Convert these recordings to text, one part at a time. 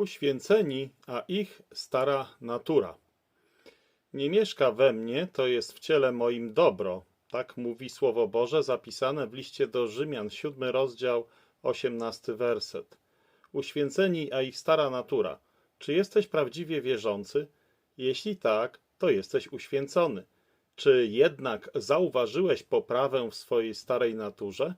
Uświęceni, a ich stara natura. Nie mieszka we mnie, to jest w ciele moim dobro. Tak mówi Słowo Boże zapisane w liście do Rzymian, siódmy rozdział, osiemnasty werset. Uświęceni, a ich stara natura. Czy jesteś prawdziwie wierzący? Jeśli tak, to jesteś uświęcony. Czy jednak zauważyłeś poprawę w swojej starej naturze?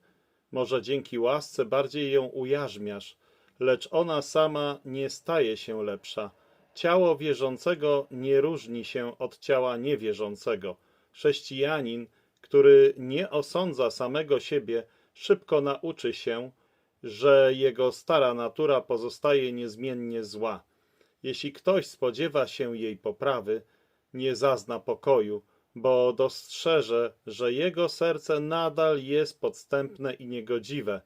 Może dzięki łasce bardziej ją ujarzmiasz, lecz ona sama nie staje się lepsza. Ciało wierzącego nie różni się od ciała niewierzącego. Chrześcijanin, który nie osądza samego siebie, szybko nauczy się, że jego stara natura pozostaje niezmiennie zła. Jeśli ktoś spodziewa się jej poprawy, nie zazna pokoju, bo dostrzeże, że jego serce nadal jest podstępne i niegodziwe,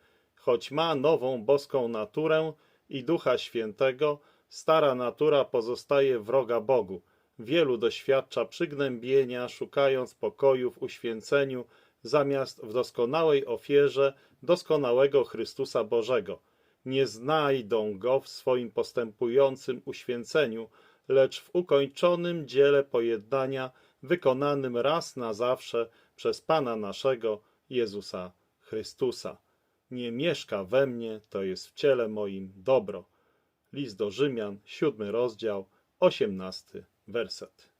choć ma nową boską naturę i Ducha Świętego, stara natura pozostaje wroga Bogu. Wielu doświadcza przygnębienia, szukając pokoju w uświęceniu, zamiast w doskonałej ofierze doskonałego Chrystusa Bożego. Nie znajdą go w swoim postępującym uświęceniu, lecz w ukończonym dziele pojednania wykonanym raz na zawsze przez Pana naszego Jezusa Chrystusa. Nie mieszka we mnie, to jest w ciele moim dobro. List do Rzymian, siódmy rozdział, osiemnasty werset.